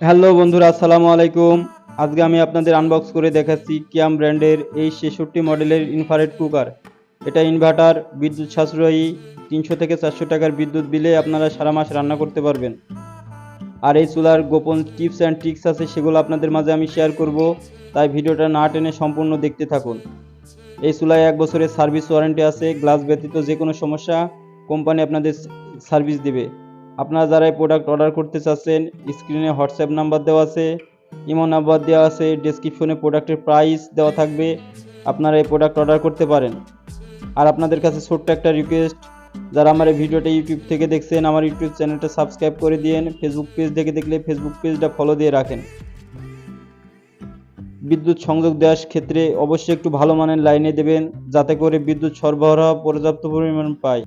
Hello বন্ধুরা, আসসালামু আলাইকুম। আজকে আমি আপনাদের আনবক্স করে দেখাচ্ছি কিয়াম ব্র্যান্ডের এই ছেষট্টি মডেলের ইনফ্রারেড কুকার এটা ইনভার্টার বিদ্যুৎ সাশ্রয়ী, তিনশো থেকে চারশো টাকার বিদ্যুৎ বিলে আপনারা সারা মাস রান্না করতে পারবেন। আর এই চুলার গোপন টিপস অ্যান্ড ট্রিক্স আছে, সেগুলো আপনাদের মাঝে আমি শেয়ার করব। তাই ভিডিওটা না টেনে সম্পূর্ণ দেখতে থাকুন। এই চুলায় এক বছরের সার্ভিস ওয়ারেন্টি আছে গ্লাস ব্যতীত যে কোনো সমস্যা কোম্পানি আপনাদের সার্ভিস দিবে। আপনারা যারা এই প্রোডাক্ট অর্ডার করতে চাচ্ছেন স্ক্রিনে হোয়াটসঅ্যাপ নাম্বার দেওয়া আছে ইমো নাম্বার দেওয়া আছে ডেসক্রিপশনে প্রোডাক্টের প্রাইস দেওয়া থাকবে, আপনারা এই প্রোডাক্ট অর্ডার করতে পারেন। আর আপনাদের কাছে ছোট্ট একটা রিকোয়েস্ট যারা আমার এই ভিডিওটা ইউটিউব থেকে দেখছেন, আমার ইউটিউব চ্যানেলটা সাবস্ক্রাইব করে দিন ফেসবুক পেজ দেখে দেখলে ফেসবুক পেজটা ফলো দিয়ে রাখেন। বিদ্যুৎ সংযোগ দেওয়ার ক্ষেত্রে অবশ্যই একটু ভালো মানের লাইনে দেবেন, যাতে করে বিদ্যুৎ সরবরাহ পর্যাপ্ত পরিমাণ পায়।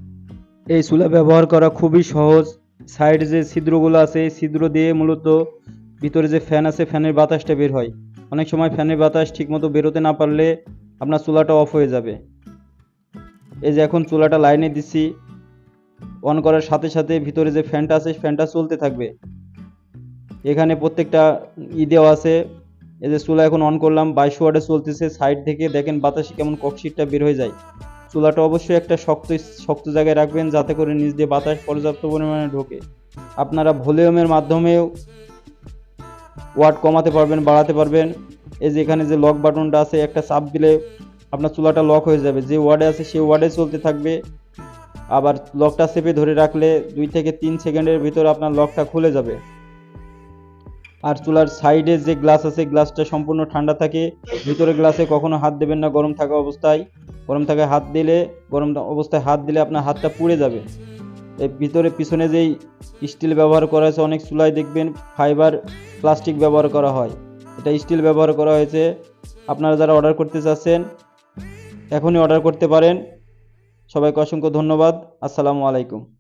এই চুলা ব্যবহার করা খুবই সহজ। সাইডে যে ছিদ্রগুলো আছে, এই ছিদ্র দিয়ে মূলত ভিতরে যে ফ্যান আছে, ফ্যানের বাতাসটা বের হয়। অনেক সময় ফ্যানের বাতাস ঠিকমতো বেরোতে না পারলে আপনার চুলাটা অফ হয়ে যাবে। এই যে এখন চুলাটা লাইনে দিচ্ছি, অন করার সাথে সাথে ভিতরে যে ফ্যানটা আছে, ফ্যানটা চলতে থাকবে। এখানে প্রত্যেকটা ই দেওয়া আছে। এই যে চুলা এখন অন করলাম, বাইশ ওয়ার্ডে চলতেছে। সাইড থেকে দেখেন বাতাসে কেমন ককশিটটা বের হয়ে যায়। চুলাটা অবশ্যই একটা শক্ত শক্ত জায়গায় রাখবেন যাতে করে নিচ দিয়ে বাতাস পর্যাপ্ত পরিমাণে ঢোকে। আপনারা ভলিউমের মাধ্যমেও ওয়াট কমাতে পারবেন, বাড়াতে পারবেন। এই যে এখানে যে লক বাটনটা আছে, একটা চাপ দিলে আপনার চুলাটা লক হয়ে যাবে। যে ওয়ার্ডে আছে সেই ওয়ার্ডে চলতে থাকবে। আবার লকটা চেপে ধরে রাখলে দুই থেকে তিন সেকেন্ডের ভিতরে আপনার লকটা খুলে যাবে। আর চুলার সাইডে যে গ্লাস আছে, গ্লাসটা সম্পূর্ণ ঠান্ডা থাকে। ভিতরে গ্লাসে কখনো হাত দেবেন না, গরম থাকা অবস্থায়। গরম থাকে হাত দিলে, গরম অবস্থায় হাত দিলে আপনার হাতটা পুড়ে যাবে। এই ভিতরে পিছনে যেই স্টিল ব্যবহার করা হয়েছে, অনেক চুলায় দেখবেন ফাইবার প্লাস্টিক ব্যবহার করা হয়। এটা স্টিল ব্যবহার করা হয়েছে। আপনারা যারা অর্ডার করতে চাচ্ছেন, এখনই অর্ডার করতে পারেন। সবাইকে অসংখ্য ধন্যবাদ। আসসালামু আলাইকুম।